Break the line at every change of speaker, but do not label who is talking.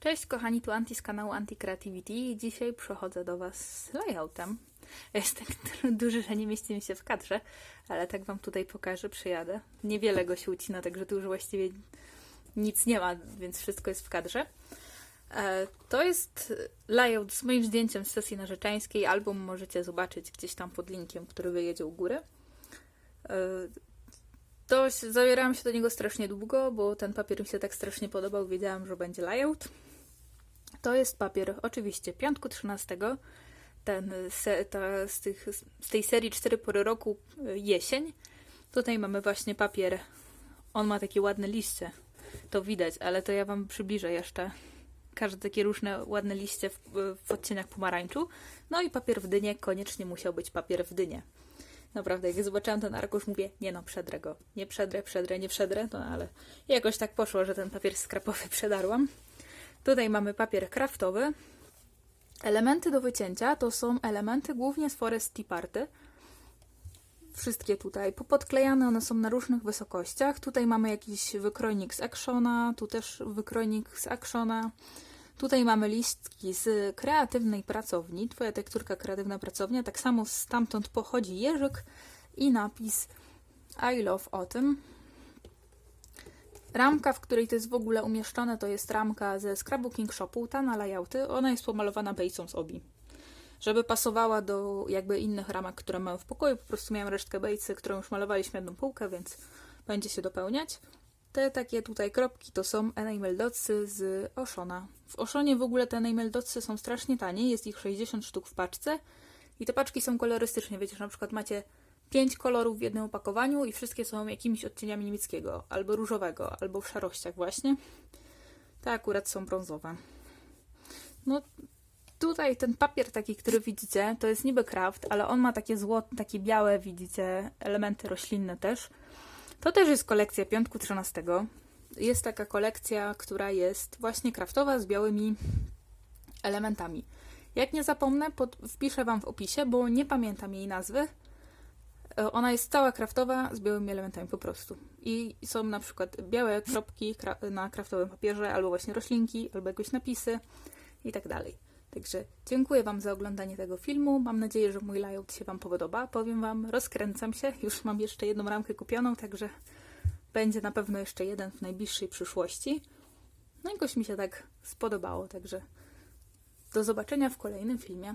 Cześć kochani, tu Anti z kanału Anti Creativity i dzisiaj przychodzę do Was z layoutem. Jest tak duży, że nie mieści mi się w kadrze, ale tak Wam tutaj pokażę, przyjadę. Niewiele go się ucina, także tu już właściwie nic nie ma, więc wszystko jest w kadrze. E, To jest layout z moim zdjęciem z sesji narzeczeńskiej. Album możecie zobaczyć gdzieś tam pod linkiem, który wyjedzie u góry. E, to zabierałam się do niego strasznie długo, bo ten papier mi się tak strasznie podobał. Wiedziałam, że będzie layout. To jest papier oczywiście piątku 13. Ten se, ta, z, tych, z tej serii 4 pory roku y, jesień. Tutaj mamy właśnie papier. On ma takie ładne liście. To widać, ale to ja wam przybliżę jeszcze. Każde takie różne ładne liście w, w odcieniach pomarańczu. No i papier w dynie. Koniecznie musiał być papier w dynie. Naprawdę, jak zobaczyłam ten arkusz, mówię, nie no, przedrę go. Nie przedrę, przedrę, nie przedrę, no ale jakoś tak poszło, że ten papier skrapowy przedarłam. Tutaj mamy papier kraftowy. Elementy do wycięcia to są elementy głównie z Forest Tea Party. Wszystkie tutaj popodklejane, one są na różnych wysokościach. Tutaj mamy jakiś wykrojnik z Actiona, tu też wykrojnik z Actiona. Tutaj mamy listki z kreatywnej pracowni, Twoja tekturka kreatywna pracownia. Tak samo stamtąd pochodzi jeżyk i napis I love autumn. Ramka, w której to jest w ogóle umieszczone, to jest ramka ze Scrapbooking Shopu, ta na layouty. Ona jest pomalowana bejcą z obi. Żeby pasowała do jakby innych ramek, które mamy w pokoju, po prostu miałam resztkę bejcy, którą już malowaliśmy jedną półkę, więc będzie się dopełniać. Te takie tutaj kropki to są enamel dotsy z Oshona. W Oshonie w ogóle te enamel dotsy są strasznie tanie, jest ich 60 sztuk w paczce i te paczki są kolorystycznie, wiecie, że na przykład macie pięć kolorów w jednym opakowaniu i wszystkie są jakimiś odcieniami niemieckiego, albo różowego, albo w szarościach właśnie. Te akurat są brązowe. No tutaj ten papier taki, który widzicie, to jest niby kraft, ale on ma takie złote, takie białe, widzicie, elementy roślinne też. To też jest kolekcja piątku 13. Jest taka kolekcja, która jest właśnie kraftowa z białymi elementami. Jak nie zapomnę, pod, wpiszę Wam w opisie, bo nie pamiętam jej nazwy. E, Ona jest cała kraftowa z białymi elementami po prostu. I są na przykład białe kropki na kraftowym papierze, albo właśnie roślinki, albo jakieś napisy i tak dalej. Także dziękuję Wam za oglądanie tego filmu. Mam nadzieję, że mój layout się Wam podoba. Powiem Wam, rozkręcam się. Już mam jeszcze jedną ramkę kupioną, także będzie na pewno jeszcze jeden w najbliższej przyszłości. No jakoś mi się tak spodobało, także do zobaczenia w kolejnym filmie.